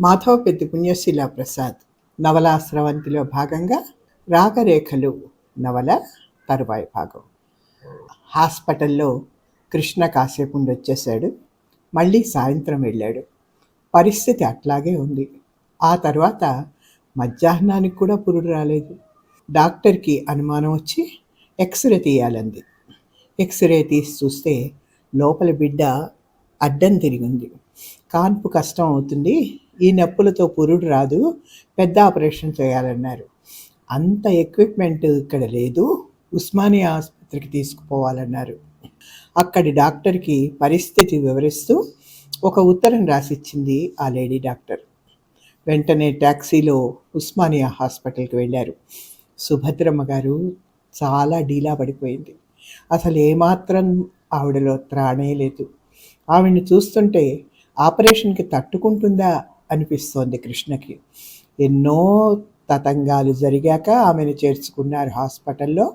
మాధవపెద్ది పుణ్యశీల ప్రసాద్. నవలా స్రవంతిలో భాగంగా రాగరేఖలు నవల తరువాయి భాగం. హాస్పిటల్లో కృష్ణ కాసేపు ఉండి వచ్చేసాడు మళ్ళీ సాయంత్రం వెళ్ళాడు. పరిస్థితి అట్లాగే ఉంది. ఆ తర్వాత మధ్యాహ్నానికి కూడా పురుడు రాలేదు. డాక్టర్కి అనుమానం వచ్చి ఎక్స్రే తీయాలంది. ఎక్స్రే తీసి చూస్తే లోపల బిడ్డ అడ్డం తిరిగింది కాన్పు కష్టం అవుతుంది. ఈ నొప్పులతో పురుడు రాదు పెద్ద ఆపరేషన్ చేయాలన్నారు. అంత ఎక్విప్మెంట్ ఇక్కడ లేదు ఉస్మానియా ఆసుపత్రికి తీసుకుపోవాలన్నారు. అక్కడి డాక్టర్కి పరిస్థితి వివరిస్తూ ఒక ఉత్తరం రాసిచ్చింది ఆ లేడీ డాక్టర్. వెంటనే ట్యాక్సీలో ఉస్మానియా హాస్పిటల్కి వెళ్ళారు. సుభద్రమ్మ గారు చాలా డీలా పడిపోయింది. అసలు ఏమాత్రం ఆవిడలో త్రాణే లేదు. ఆవిడని చూస్తుంటే ఆపరేషన్కి తట్టుకుంటుందా అనిపిస్తోంది కృష్ణకి. ఎన్నో తతంగాలు జరిగాక ఆమెను చేర్చుకున్నారు హాస్పిటల్లో.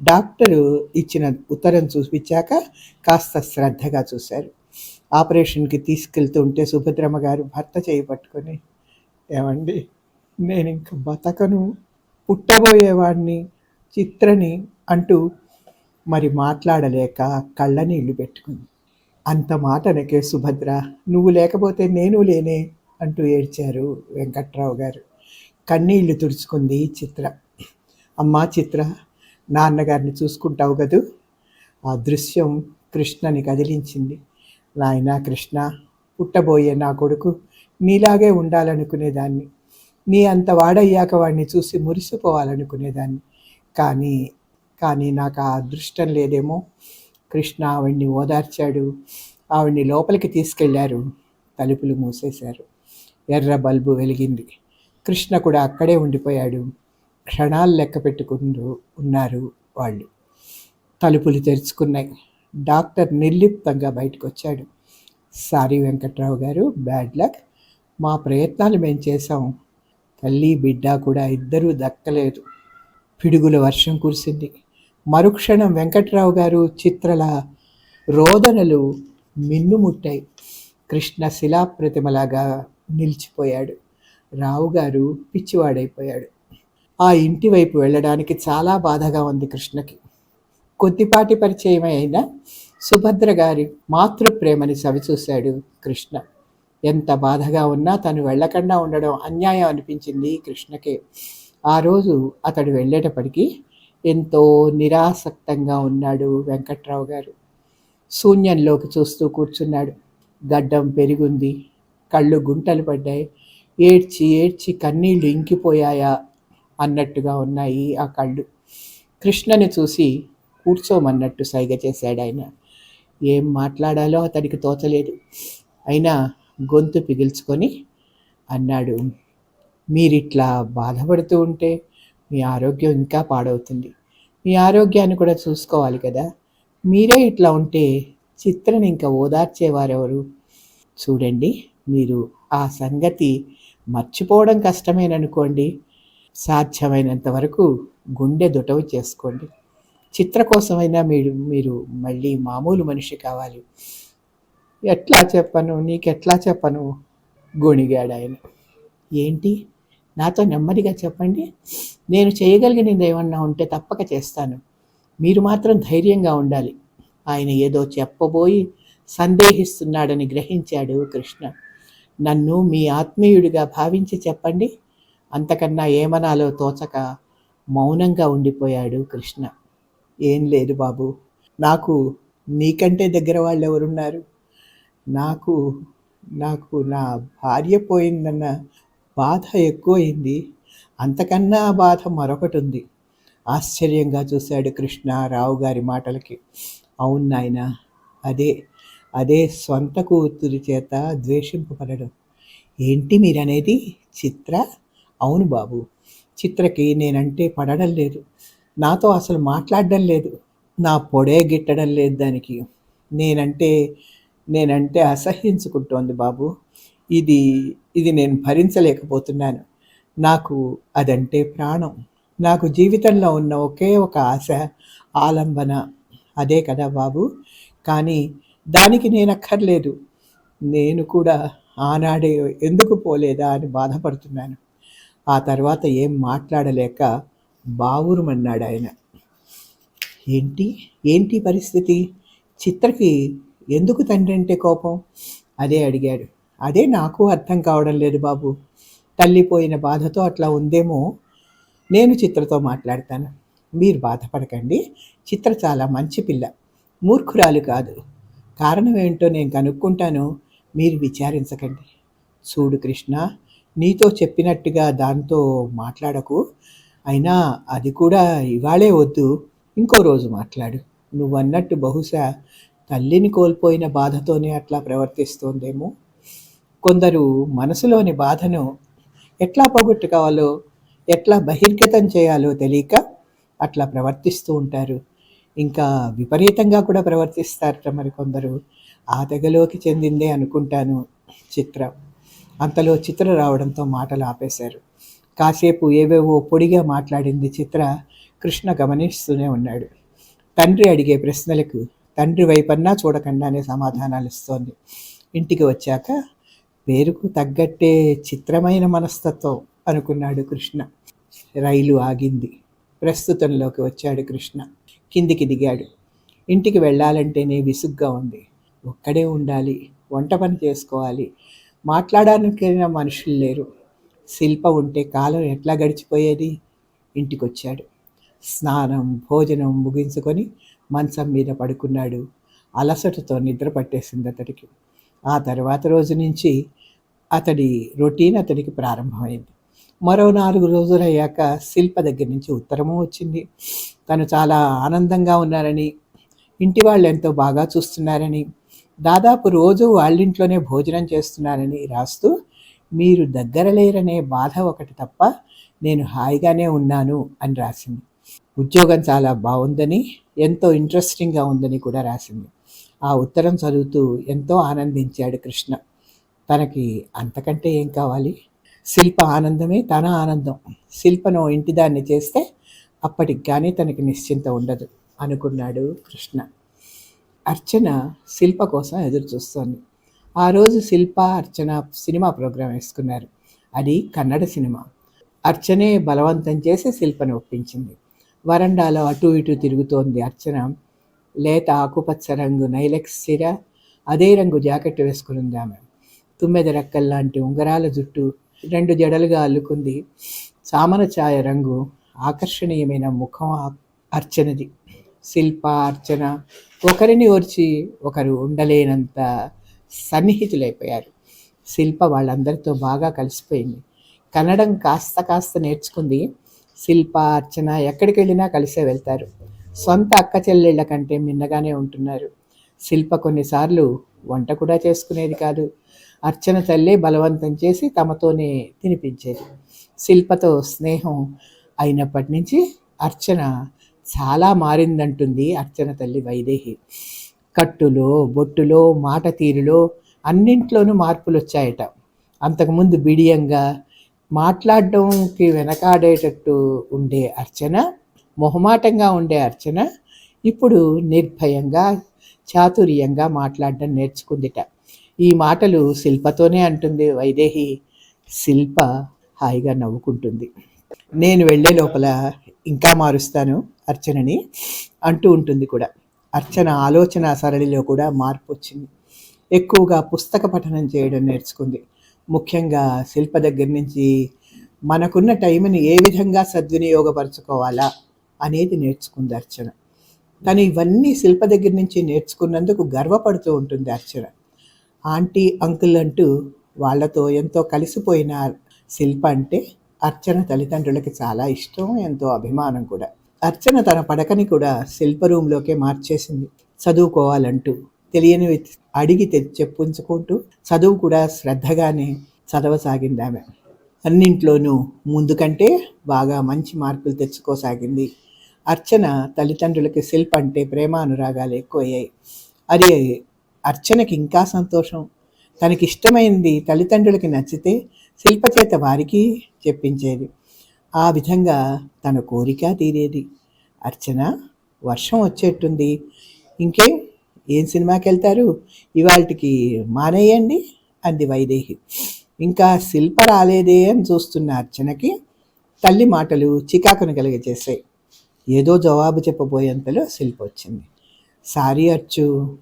డాక్టరు ఇచ్చిన ఉత్తరం చూపించాక కాస్త శ్రద్ధగా చూశారు. ఆపరేషన్కి తీసుకెళ్తుంటే సుభద్రమ్మ గారు భర్త చేయబట్టుకొని ఏమండి నేను ఇంక బతకను పుట్టబోయేవాడిని చిత్రని అంటూ మరి మాట్లాడలేక కళ్ళనీళ్ళు పెట్టుకుంది. అంత మాటనకే సుభద్ర నువ్వు లేకపోతే నేను లేనే అంటూ ఏడ్చారు వెంకట్రావు గారు. కన్నీళ్ళు తుడుచుకుంది చిత్ర. అమ్మా చిత్ర నాన్నగారిని చూసుకుంటావు కదూ? ఆ దృశ్యం కృష్ణని కదిలించింది. నాయన కృష్ణ పుట్టబోయే నా కొడుకు నీలాగే ఉండాలనుకునేదాన్ని. నీ అంత వాడయ్యాక వాడిని చూసి మురిసిపోవాలనుకునేదాన్ని. కానీ కానీ నాకు ఆ అదృష్టం లేదేమో. కృష్ణ ఆవిడ్ని ఓదార్చాడు. ఆవిడ్ని లోపలికి తీసుకెళ్ళారు. తలుపులు మూసేశారు. ఎర్ర బల్బు వెలిగింది. కృష్ణ కూడా అక్కడే ఉండిపోయాడు. క్షణాలు లెక్క పెట్టుకుంటూ ఉన్నారు వాళ్ళు. తలుపులు తెరుచుకున్నాయి. డాక్టర్ నిర్లిప్తంగా బయటకు వచ్చాడు సారీ వెంకట్రావు గారు బ్యాడ్ లక్. మా ప్రయత్నాలు మేము చేసాం తల్లి బిడ్డ కూడా ఇద్దరూ దక్కలేదు. పిడుగుల వర్షం కురిసింది. మరుక్షణం వెంకట్రావు గారు చిత్రల రోదనలు మిన్నుముట్టాయి. కృష్ణ శిలాప్రతిమలాగా నిలిచిపోయాడు. రావు గారు పిచ్చివాడైపోయాడు. ఆ ఇంటి వైపు వెళ్ళడానికి చాలా బాధగా ఉంది కృష్ణకి. కొద్దిపాటి పరిచయం అయినా సుభద్ర గారి మాతృప్రేమని సవిచూశాడు కృష్ణ. ఎంత బాధగా ఉన్నా తను వెళ్ళకుండా ఉండడం అన్యాయం అనిపించింది కృష్ణకే. ఆ రోజు అతడు వెళ్ళేటప్పటికీ ఎంతో నిరాసక్తంగా ఉన్నాడు వెంకట్రావు గారు. శూన్యంలోకి చూస్తూ కూర్చున్నాడు. గడ్డం పెరిగుంది. కళ్ళు గుంటలు పడ్డాయి. ఏడ్చి ఏడ్చి కన్నీళ్ళు ఇంకిపోయాయా అన్నట్టుగా ఉన్నాయి ఆ కళ్ళు. కృష్ణని చూసి కూర్చోమన్నట్టు సైగ చేశాడు ఆయన ఏం మాట్లాడాలో అతడికి తోచలేదు. అయినా గొంతు పిగిల్చుకొని అన్నాడు. మీరిట్లా బాధపడుతూ ఉంటే మీ ఆరోగ్యం ఇంకా పాడవుతుంది. మీ ఆరోగ్యాన్ని కూడా చూసుకోవాలి కదా. మీరే ఇట్లా ఉంటే చిత్రని ఇంకా ఓదార్చేవారెవరు? చూడండి. మీరు ఆ సంగతి మర్చిపోవడం కష్టమేననుకోండి. సాధ్యమైనంత వరకు గుండె దుటవు చేసుకోండి. చిత్ర కోసమైనా మీరు మీరు మళ్ళీ మామూలు మనిషి కావాలి. ఎట్లా చెప్పను? నీకెట్లా చెప్పను? గొణిగాడు ఆయన ఏంటి? నాతో నెమ్మదిగా చెప్పండి. నేను చేయగలిగినది ఏమన్నా ఉంటే తప్పక చేస్తాను. మీరు మాత్రం ధైర్యంగా ఉండాలి. ఆయన ఏదో చెప్పబోయి సందేహిస్తున్నాడని గ్రహించాడు కృష్ణ. నన్ను మీ ఆత్మీయుడిగా భావించి చెప్పండి. అంతకన్నా ఏమనాలో తోచక మౌనంగా ఉండిపోయాడు కృష్ణ. ఏం లేదు బాబు నాకు నీకంటే దగ్గర వాళ్ళు ఎవరున్నారు నాకు నాకు నా భార్య పోయిందన్న బాధ ఎక్కువైంది. అంతకన్నా బాధ మరొకటి ఉంది ఆశ్చర్యంగా చూశాడు కృష్ణ రావు గారి మాటలకి. అవును నాయన అదే అదే స్వంత కూతురి చేత ద్వేషింపబడడం. ఏంటి మీరనేది? చిత్ర? అవును బాబు చిత్రకి నేనంటే పడడం లేదు. నాతో అసలు మాట్లాడడం లేదు. నా పొడే గిట్టడం లేదు దానికి. నేనంటే నేనంటే అసహ్యించుకుంటోంది బాబు. ఇది ఇది నేను భరించలేకపోతున్నాను. నాకు అదంటే ప్రాణం. నాకు జీవితంలో ఉన్న ఒకే ఒక ఆశ ఆలంబన. అదే కదా బాబు. కానీ దానికి నేను అక్కర్లేదు నేను కూడా ఆనాడే ఎందుకు పోలేదా అని బాధపడుతున్నాను. ఆ తర్వాత ఏం మాట్లాడలేక బావురుమన్నాడు ఆయన. ఏంటి? ఏంటి పరిస్థితి? చిత్రకి ఎందుకు తండ్రి అంటే కోపం? అదే అడిగాడు. అదే నాకు అర్థం కావడం లేదు బాబు. తల్లిపోయిన బాధతో అట్లా ఉందేమో నేను చిత్రతో మాట్లాడతాను. మీరు బాధపడకండి. చిత్ర చాలా మంచి పిల్ల. మూర్ఖురాలు కాదు. కారణం ఏంటో నేను కనుక్కుంటాను మీరు విచారించకండి. చూడు కృష్ణ నీతో చెప్పినట్టుగా దాంతో మాట్లాడకు. అయినా అది కూడా ఇవాళే వద్దు ఇంకో రోజు మాట్లాడు. నువ్వన్నట్టు బహుశా తల్లిని కోల్పోయిన బాధతోనే అట్లా ప్రవర్తిస్తోందేమో. కొందరు మనసులోని బాధను ఎట్లా పోగొట్టుకోవాలో ఎట్లా బహిర్గతం చేయాలో తెలియక అట్లా ప్రవర్తిస్తూ ఉంటారు. ఇంకా విపరీతంగా కూడా ప్రవర్తిస్తారట మరి కొందరు. ఆ తెగలోకి చెందిందే అనుకుంటాను చిత్ర. అంతలో చిత్ర రావడంతో మాటలు ఆపేశారు. కాసేపు ఏవేవో పొడిగా మాట్లాడింది చిత్ర. కృష్ణ గమనిస్తూనే ఉన్నాడు. తండ్రి అడిగే ప్రశ్నలకు తండ్రి వైపన్నా చూడకుండానే సమాధానాలు ఇస్తోంది. ఇంటికి వచ్చాక పేరుకు తగ్గట్టే చిత్రమైన మనస్తత్వం అనుకున్నాడు కృష్ణ. రైలు ఆగింది. ప్రస్తుతంలోకి వచ్చాడు కృష్ణ. కిందికి దిగాడు. ఇంటికి వెళ్ళాలంటేనే విసుగ్గా ఉంది. ఒక్కడే ఉండాలి వంట పని చేసుకోవాలి. మాట్లాడడానికైనా మనుషులు లేరు. శిల్ప ఉంటే కాలం ఎట్లా గడిచిపోయేది? ఇంటికి వచ్చాడు స్నానం భోజనం ముగించుకొని మంచం మీద పడుకున్నాడు. అలసటతో నిద్ర పట్టేసింది అతడికి. ఆ తర్వాత రోజు నుంచి అతడి రొటీన్ అతడికి ప్రారంభమైంది. మరో నాలుగు రోజులు అయ్యాక శిల్ప దగ్గర నుంచి ఉత్తరము వచ్చింది. తను చాలా ఆనందంగా ఉన్నారని ఇంటి వాళ్ళు ఎంతో బాగా చూస్తున్నారని దాదాపు రోజు వాళ్ళింట్లోనే భోజనం చేస్తున్నారని రాస్తూ మీరు దగ్గర లేరనే బాధ ఒకటి తప్ప నేను హాయిగానే ఉన్నాను అని రాసింది. ఉద్యోగం చాలా బాగుందని ఎంతో ఇంట్రెస్టింగ్గా ఉందని కూడా రాసింది. ఆ ఉత్తరం చదువుతూ ఎంతో ఆనందించాడు కృష్ణ. తనకి అంతకంటే ఏం కావాలి? శిల్ప ఆనందమే తన ఆనందం. శిల్పను ఇంటిదాన్ని చేస్తే అప్పటికి కానీ తనకి నిశ్చింత ఉండదు అనుకున్నాడు కృష్ణ. అర్చన శిల్ప కోసం ఎదురు చూస్తోంది. ఆ రోజు శిల్ప అర్చన సినిమా ప్రోగ్రాం వేసుకున్నారు. అది కన్నడ సినిమా. అర్చనే బలవంతం చేసి శిల్పను ఒప్పించింది. వరండాలో అటు ఇటు తిరుగుతోంది అర్చన. లేత ఆకుపచ్చ రంగు నైలెక్స్ సిర అదే రంగు జాకెట్ వేసుకుని ఉంది ఆమె. తుమ్మెద రెక్కల్లాంటి ఉంగరాల జుట్టు రెండు జడలుగా అల్లుకుంది చామన ఛాయ రంగు ఆకర్షణీయమైన ముఖం అర్చనది. శిల్ప అర్చన. ఒకరిని ఓర్చి ఒకరు ఉండలేనంత సన్నిహితులైపోయారు. శిల్ప వాళ్ళందరితో బాగా కలిసిపోయింది. కన్నడం కాస్త కాస్త నేర్చుకుంది. శిల్ప అర్చన ఎక్కడికి వెళ్ళినా కలిసే వెళ్తారు. సొంత అక్క చెల్లెళ్ళ కంటే మిన్నగానే ఉంటున్నారు. శిల్ప కొన్నిసార్లు వంట కూడా చేసుకునేది కాదు. అర్చన తల్లే బలవంతం చేసి తమతోనే తినిపించేది. శిల్పతో స్నేహం అయినప్పటి నుంచి అర్చన చాలా మారిందంటుంది. అర్చన తల్లి వైదేహి. కట్టులో బొట్టులో మాట తీరులో అన్నింట్లోనూ మార్పులు వచ్చాయట అంతకుముందు బిడియంగా మాట్లాడడంకి వెనకాడేటట్టు ఉండే అర్చన మొహమాటంగా ఉండే అర్చన ఇప్పుడు నిర్భయంగా చాతుర్యంగా మాట్లాడడం నేర్చుకుందిట. ఈ మాటలు శిల్పతోనే అంటుంది వైదేహి. శిల్ప హాయిగా నవ్వుకుంటుంది. నేను వెళ్ళే లోపల ఇంకా మారుస్తాను అర్చనని అంటూ ఉంటుంది కూడా. అర్చన ఆలోచన సరళిలో కూడా మార్పు వచ్చింది. ఎక్కువగా పుస్తక పఠనం చేయడం నేర్చుకుంది. ముఖ్యంగా శిల్ప దగ్గర నుంచి మనకున్న టైంని ఏ విధంగా సద్వినియోగపరచుకోవాలా అనేది నేర్చుకుంది అర్చన. తను ఇవన్నీ శిల్ప దగ్గర నుంచి నేర్చుకున్నందుకు గర్వపడుతూ ఉంటుంది అర్చన. ఆంటీ అంకుల్ అంటూ వాళ్ళతో ఎంతో కలిసిపోయిన శిల్ప అంటే అర్చన తల్లిదండ్రులకి చాలా ఇష్టం ఎంతో అభిమానం కూడా. అర్చన తన పడకని కూడా శిల్ప రూమ్లోకే మార్చేసింది. చదువుకోవాలంటూ తెలియని అడిగి చెప్పుంచుకుంటూ చదువు కూడా శ్రద్ధగానే చదవసాగింది ఆమె. అన్నింట్లోనూ ముందు కంటే బాగా మంచి మార్కులు తెచ్చుకోసాగింది. అర్చన తల్లిదండ్రులకి శిల్ప అంటే ప్రేమానురాగాలు ఎక్కువయ్యాయి. అది అర్చనకి ఇంకా సంతోషం. తనకి ఇష్టమైంది తల్లిదండ్రులకి నచ్చితే శిల్ప చేత వారికి చెప్పించేది. ఆ విధంగా తన కోరిక తీరేది. అర్చన వర్షం వచ్చేట్టుంది. ఇంకేం? ఏం సినిమాకి వెళ్తారు ఇవాళకి మానేయండి అంది వైదేహి. ఇంకా శిల్ప రాలేదే అని చూస్తున్న అర్చనకి తల్లి మాటలు చికాకును కలిగజేశాయి. ఏదో జవాబు చెప్పబోయేంతలో శిల్ప వచ్చింది. సారీ అర్చు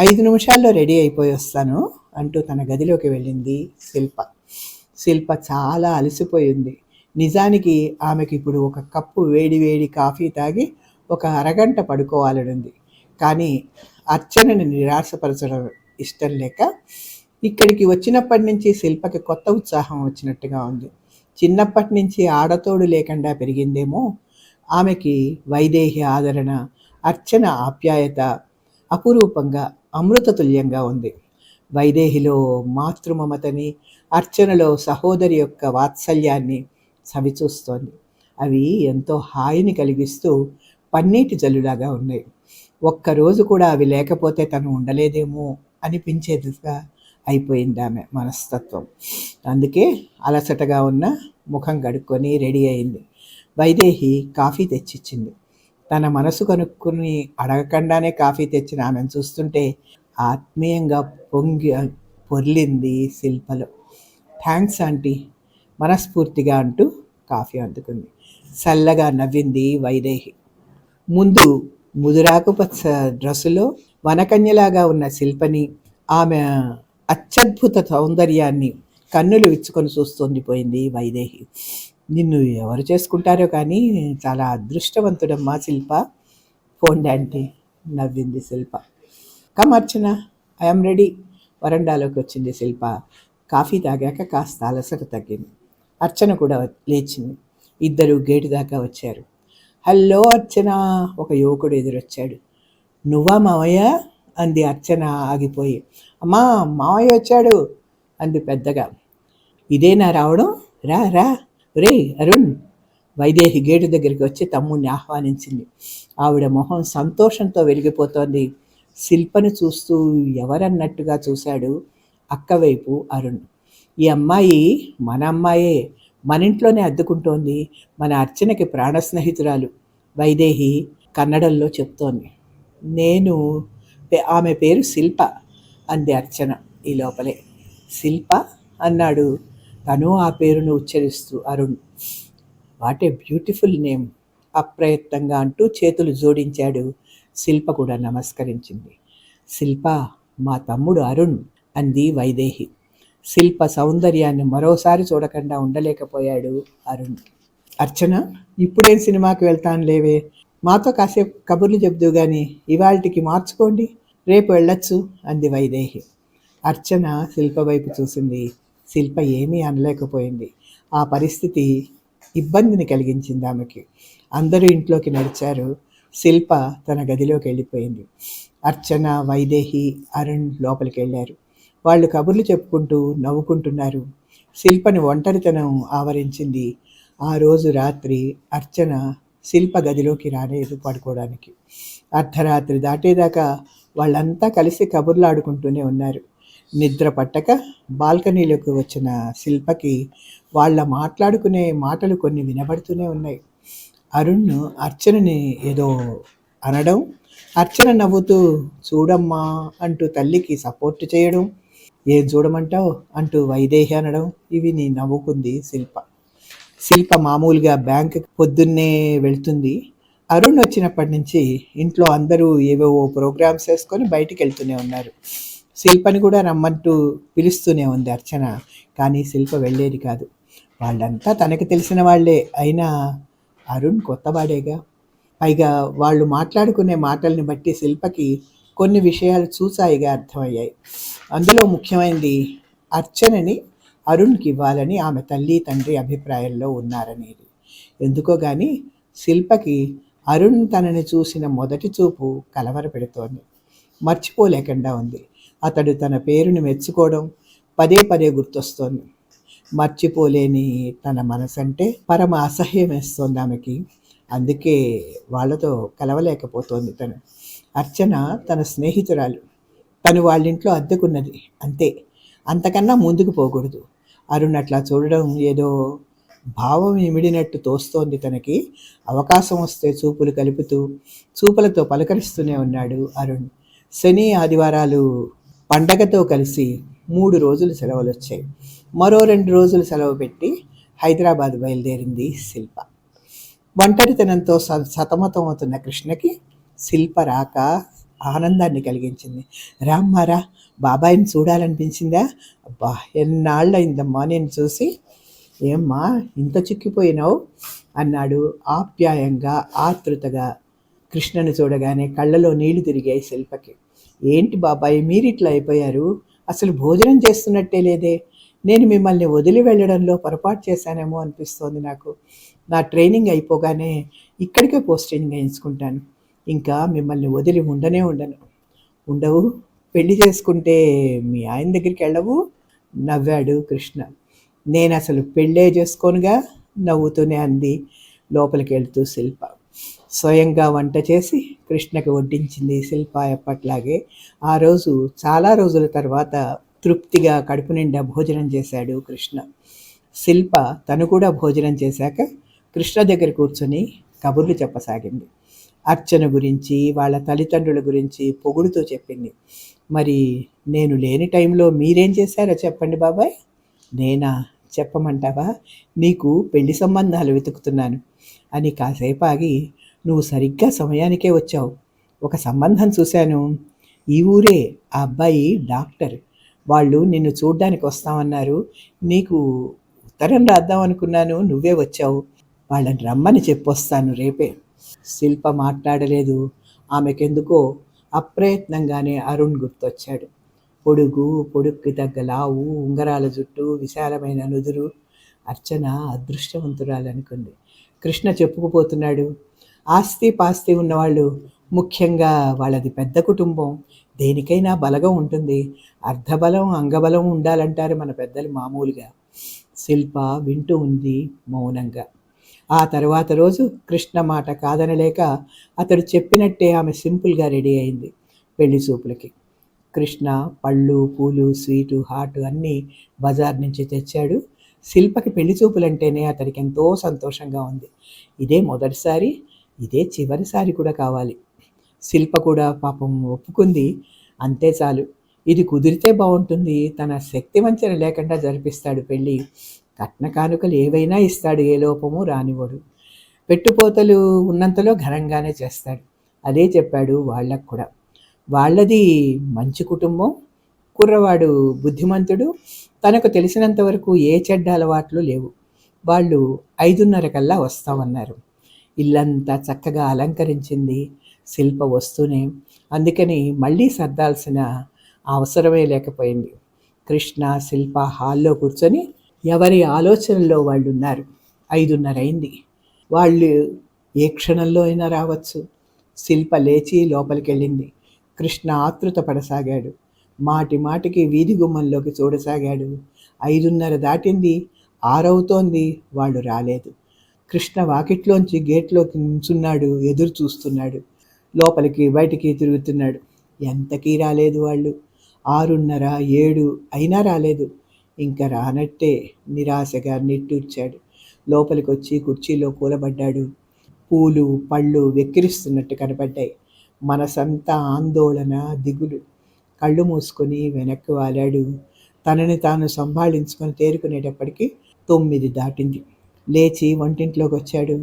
ఐదు నిమిషాల్లో రెడీ అయిపోయి వస్తాను అంటూ తన గదిలోకి వెళ్ళింది శిల్ప. శిల్ప చాలా అలసిపోయింది. నిజానికి ఆమెకి ఇప్పుడు ఒక కప్పు వేడి వేడి కాఫీ తాగి ఒక అరగంట పడుకోవాలనుంది. కానీ అర్చనని నిరాశపరచడం ఇష్టం లేక ఇక్కడికి వచ్చినప్పటి నుంచి శిల్పకి కొత్త ఉత్సాహం వచ్చినట్టుగా ఉంది. చిన్నప్పటి నుంచి ఆడతోడు లేకుండా పెరిగిందేమో. ఆమెకి వైదేహి ఆదరణ అర్చన ఆప్యాయత అపురూపంగా అమృతతుల్యంగా ఉంది. వైదేహిలో మాతృమమతని అర్చనలో సహోదరి యొక్క వాత్సల్యాన్ని చవిచూస్తోంది అవి ఎంతో హాయిని కలిగిస్తూ పన్నీటి జల్లులాగా ఉన్నాయి. ఒక్కరోజు కూడా అవి లేకపోతే తను ఉండలేదేమో అనిపించేదిగా అయిపోయింది ఆమె మనస్తత్వం. అందుకే అలసటగా ఉన్న ముఖం గడుక్కొని రెడీ అయింది. వైదేహి కాఫీ తెచ్చిచ్చింది. తన మనసు కనుక్కుని అడగకుండానే కాఫీ తెచ్చిన ఆమెను చూస్తుంటే ఆత్మీయంగా పొంగి పొర్లింది శిల్పలో. Thanks aunty. మనస్ఫూర్తిగా అంటూ కాఫీ అందుకుంది. చల్లగా నవ్వింది వైదేహి. ముందు ముదురాకుపచ్చ డ్రెస్సులో వనకన్యలాగా ఉన్న శిల్పని ఆమె అత్యద్భుత సౌందర్యాన్ని కన్నులు విచ్చుకొని చూస్తుంది పోయింది వైదేహి. నిన్ను ఎవరు చేసుకుంటారో కానీ చాలా అదృష్టవంతుడమ్మా శిల్ప. ఫోన్ డాంటీ నవ్వింది శిల్ప. కమర్చన ఐఎమ్ రెడీ. వరండాలోకి వచ్చింది శిల్ప. కాఫీ తాగాక కాస్త అలసట తగ్గింది. అర్చన కూడా లేచింది. ఇద్దరు గేటు దాకా వచ్చారు. హలో అర్చన ఒక యువకుడు ఎదురొచ్చాడు. నువ్వా మావయ్య? అంది అర్చన ఆగిపోయి. అమ్మా మావయ్య వచ్చాడు అంది పెద్దగా. ఇదేనా రావడం? రా రా. రే అరుణ్. వైదేహి గేటు దగ్గరికి వచ్చి తమ్ముడిని ఆహ్వానించింది. ఆవిడ మొహం సంతోషంతో వెలిగిపోతోంది. శిల్పను చూస్తూ ఎవరన్నట్టుగా చూశాడు. అక్క వైపు అరుణ్. ఈ అమ్మాయి మన అమ్మాయే మన ఇంట్లోనే అద్దుకుంటోంది మన అర్చనకి ప్రాణ స్నేహితురాలు వైదేహి కన్నడంలో చెప్తోంది. నేను ఆమె పేరు శిల్ప అంది అర్చన ఈ లోపలే. శిల్ప అన్నాడు. తను ఆ పేరును ఉచ్చరిస్తూ Arun. What a beautiful name! అప్రయత్నంగా అంటూ చేతులు జోడించాడు శిల్ప కూడా నమస్కరించింది. శిల్ప మా తమ్ముడు అరుణ్. అంది వైదేహి. శిల్ప సౌందర్యాన్ని మరోసారి చూడకుండా ఉండలేకపోయాడు అరుణ్. అర్చన ఇప్పుడేం సినిమాకి వెళ్తాను లేవే? మాతో కాసేపు కబుర్లు చెబుతూ కానీ ఇవాళకి మార్చుకోండి రేపు వెళ్ళొచ్చు అంది వైదేహి. అర్చన శిల్ప వైపు చూసింది. శిల్ప ఏమీ అనలేకపోయింది. ఆ పరిస్థితి ఇబ్బందిని కలిగించింది ఆమెకి. అందరూ ఇంట్లోకి నడిచారు. శిల్ప తన గదిలోకి వెళ్ళిపోయింది. అర్చన వైదేహి అరుణ్ లోపలికి వెళ్ళారు. వాళ్ళు కబుర్లు చెప్పుకుంటూ నవ్వుకుంటున్నారు. శిల్పని ఒంటరితనం ఆవరించింది. ఆ రోజు రాత్రి అర్చన శిల్ప గదిలోకి రాలేదు పడుకోవడానికి అర్ధరాత్రి దాటేదాకా వాళ్ళంతా కలిసి కబుర్లాడుకుంటూనే ఉన్నారు. నిద్ర పట్టక బాల్కనీలోకి వచ్చిన శిల్పకి వాళ్ళ మాట్లాడుకునే మాటలు కొన్ని వినబడుతూనే ఉన్నాయి. అరుణ్ అర్చనని ఏదో అనడం అర్చన నవ్వుతూ చూడమ్మా అంటూ తల్లికి సపోర్ట్ చేయడం ఏం చూడమంటావు? అంటూ వైదేహి అనడం ఇవి నీ నవ్వుకుంది శిల్ప. శిల్ప మామూలుగా బ్యాంక్ పొద్దున్నే వెళ్తుంది. అరుణ్ వచ్చినప్పటి నుంచి ఇంట్లో అందరూ ఏవేవో ప్రోగ్రామ్స్ వేసుకొని బయటికి వెళ్తూనే ఉన్నారు. శిల్పని కూడా రమ్మంటూ పిలుస్తూనే ఉంది అర్చన. కానీ శిల్ప వెళ్ళేది కాదు. వాళ్ళంతా తనకు తెలిసిన వాళ్ళే. అయినా అరుణ్ కొత్తవాడేగా? పైగా వాళ్ళు మాట్లాడుకునే మాటల్ని బట్టి శిల్పకి కొన్ని విషయాలు చూసాయిగా అర్థమయ్యాయి. అందులో ముఖ్యమైనది అర్చనని అరుణ్కి ఇవ్వాలని ఆమె తల్లి తండ్రి అభిప్రాయంలో ఉన్నారనేది. ఎందుకో కానీ శిల్పకి అరుణ్ తనని చూసిన మొదటి చూపు కలవర పెడుతోంది మర్చిపోలేకుండా ఉంది. అతడు తన పేరుని మెచ్చుకోవడం పదే పదే గుర్తొస్తోంది. మర్చిపోలేని తన మనసంటే పరమ అసహ్యం వేస్తోంది ఆమెకి. అందుకే వాళ్ళతో కలవలేకపోతోంది తను. అర్చన తన స్నేహితురాలు. తను వాళ్ళింట్లో అద్దెకున్నది అంతే. అంతకన్నా ముందుకు పోకూడదు. అరుణ్ అట్లా చూడడం ఏదో భావం ఇమిడినట్టు తోస్తోంది తనకి. అవకాశం వస్తే చూపులు కలుపుతూ చూపులతో పలకరిస్తూనే ఉన్నాడు అరుణ్. శని ఆదివారాలు పండగతో కలిసి మూడు రోజులు సెలవులు వచ్చాయి మరో రెండు రోజులు సెలవు పెట్టి హైదరాబాద్ బయలుదేరింది శిల్ప. ఒంటరితనంతో సతమతం అవుతున్న కృష్ణకి శిల్ప రాక ఆనందాన్ని కలిగించింది. రామ్మారా బాబాయిని చూడాలనిపించిందా? అబ్బా ఎన్నాళ్ళయిందమ్మా నేను చూసి. ఏమ్మా ఇంత చిక్కిపోయినావు? అన్నాడు ఆప్యాయంగా ఆతృతగా కృష్ణను చూడగానే కళ్ళలో నీళ్ళు తిరిగాయి శిల్పకి. ఏంటి బాబాయ్ మీరిట్లా అయిపోయారు? అసలు భోజనం చేస్తున్నట్టే లేదే. నేను మిమ్మల్ని వదిలి వెళ్ళడంలో పొరపాటు చేశానేమో అనిపిస్తోంది నాకు. నా ట్రైనింగ్ అయిపోగానే ఇక్కడికే పోస్టింగ్ వేయించుకుంటాను. ఇంకా మిమ్మల్ని వదిలి ఉండనే ఉండను. ఉండవు. పెళ్ళి చేసుకుంటే మీ ఆయన దగ్గరికి వెళ్ళవు. నవ్వాడు కృష్ణ. నేను అసలు పెళ్ళే చేసుకోనుగా? నవ్వుతూనే అంది లోపలికి వెళ్తూ శిల్ప. స్వయంగా వంట చేసి కృష్ణకి వడ్డించింది శిల్ప ఎప్పట్లాగే. ఆ రోజు చాలా రోజుల తర్వాత తృప్తిగా కడుపు నిండా భోజనం చేశాడు కృష్ణ. శిల్ప తను కూడా భోజనం చేశాక కృష్ణ దగ్గర కూర్చొని కబుర్లు చెప్పసాగింది. అర్చన గురించి వాళ్ళ తల్లిదండ్రుల గురించి పొగుడుతూ చెప్పింది. మరి నేను లేని టైంలో మీరేం చేశారో చెప్పండి బాబాయ్. నేనా? చెప్పమంటావా? నీకు పెళ్ళి సంబంధాలు వెతుకుతున్నాను. అని కాసేపు ఆగి నువ్వు సరిగ్గా సమయానికే వచ్చావు. ఒక సంబంధం చూశాను. ఈ ఊరే ఆ అబ్బాయి డాక్టర్. వాళ్ళు నిన్ను చూడ్డానికి వస్తామన్నారు. నీకు ఉత్తరం రాద్దాం అనుకున్నాను. నువ్వే వచ్చావు. వాళ్ళని రమ్మని చెప్పొస్తాను రేపే. శిల్ప మాట్లాడలేదు. ఆమెకెందుకో అప్రయత్నంగానే అరుణ్ గుర్తొచ్చాడు. పొడుగు పొడుక్కి తగ్గ లావు ఉంగరాల జుట్టు విశాలమైన నుదురు. అర్చన అదృష్టవంతురాలనుకుంది. కృష్ణ చెప్పుకుపోతున్నాడు. ఆస్తి పాస్తి ఉన్నవాళ్ళు ముఖ్యంగా వాళ్ళది పెద్ద కుటుంబం. దేనికైనా బలగం ఉంటుంది. అర్ధబలం అంగబలం ఉండాలంటారు మన పెద్దలు మామూలుగా. శిల్ప వింటూ ఉంది మౌనంగా. ఆ తర్వాత రోజు కృష్ణ మాట కాదనలేక అతడు చెప్పినట్టే ఆమె సింపుల్గా రెడీ అయింది పెళ్ళి చూపులకి. కృష్ణ పళ్ళు పూలు స్వీటు హాట్ అన్నీ బజార్ నుంచి తెచ్చాడు. శిల్పకి పెళ్ళి చూపులంటేనే అతడికి ఎంతో సంతోషంగా ఉంది. ఇదే మొదటిసారి ఇదే చివరిసారి కూడా కావాలి. శిల్ప కూడా పాపం ఒప్పుకుంది. అంతే చాలు. ఇది కుదిరితే బాగుంటుంది. తన శక్తి వంచన లేకుండా జరిపిస్తాడు పెళ్ళి. కట్న కానుకలు ఏవైనా ఇస్తాడు ఏ లోపము రానివ్వడు. పెట్టుపోతలు ఉన్నంతలో ఘనంగానే చేస్తాడు. అదే చెప్పాడు వాళ్ళకు కూడా. వాళ్ళది మంచి కుటుంబం కుర్రవాడు బుద్ధిమంతుడు తనకు తెలిసినంత వరకు ఏ చెడ్డ అలవాట్లు లేవు. వాళ్ళు ఐదున్నర కల్లా వస్తామన్నారు. ఇల్లంతా చక్కగా అలంకరించింది శిల్ప వస్తూనే. అందుకని మళ్ళీ సర్దాల్సిన అవసరమే లేకపోయింది. కృష్ణ శిల్ప హాల్లో కూర్చొని ఎవరి ఆలోచనలో వాళ్ళు ఉన్నారు ఐదున్నర అయింది వాళ్ళు ఏ క్షణంలో అయినా రావచ్చు. శిల్ప లేచి లోపలికి వెళ్ళింది కృష్ణ ఆతృత పడసాగాడు. మాటి మాటికి వీధి గుమ్మంలోకి చూడసాగాడు. ఐదున్నర దాటింది. ఆరవుతోంది. వాళ్ళు రాలేదు. కృష్ణ వాకిట్లోంచి గేట్లోకి నుంచున్నాడు. ఎదురు చూస్తున్నాడు. లోపలికి బయటికి తిరుగుతున్నాడు. ఎంతకీ రాలేదు వాళ్ళు? ఆరున్నర ఏడు అయినా రాలేదు. ఇంకా రానట్టే నిరాశగా నిట్టూర్చాడు. లోపలికి వచ్చి కుర్చీలో కూలబడ్డాడు. పూలు పళ్ళు వెక్కిరిస్తున్నట్టు కనపడ్డాయి. మనసంతా ఆందోళన దిగులు. కళ్ళు మూసుకొని వెనక్కి వాలాడు. తనని తాను సంభాళించుకొని తేరుకునేటప్పటికి తొమ్మిది దాటింది. లేచి వంటింట్లోకి వచ్చాడు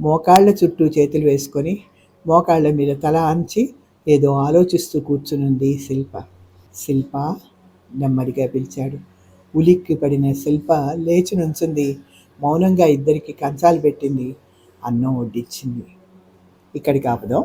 మోకాళ్ళ చుట్టూ చేతులు వేసుకొని మోకాళ్ళ మీద తల అంచి ఏదో ఆలోచిస్తూ కూర్చునుంది శిల్ప. శిల్ప నెమ్మదిగా పిలిచాడు. ఉలిక్కి పడిన శిల్ప లేచి నుంచుంది. మౌనంగా ఇద్దరికి కంచాలు పెట్టింది. అన్నం వడ్డించింది ఇక్కడికి ఆపుదాం.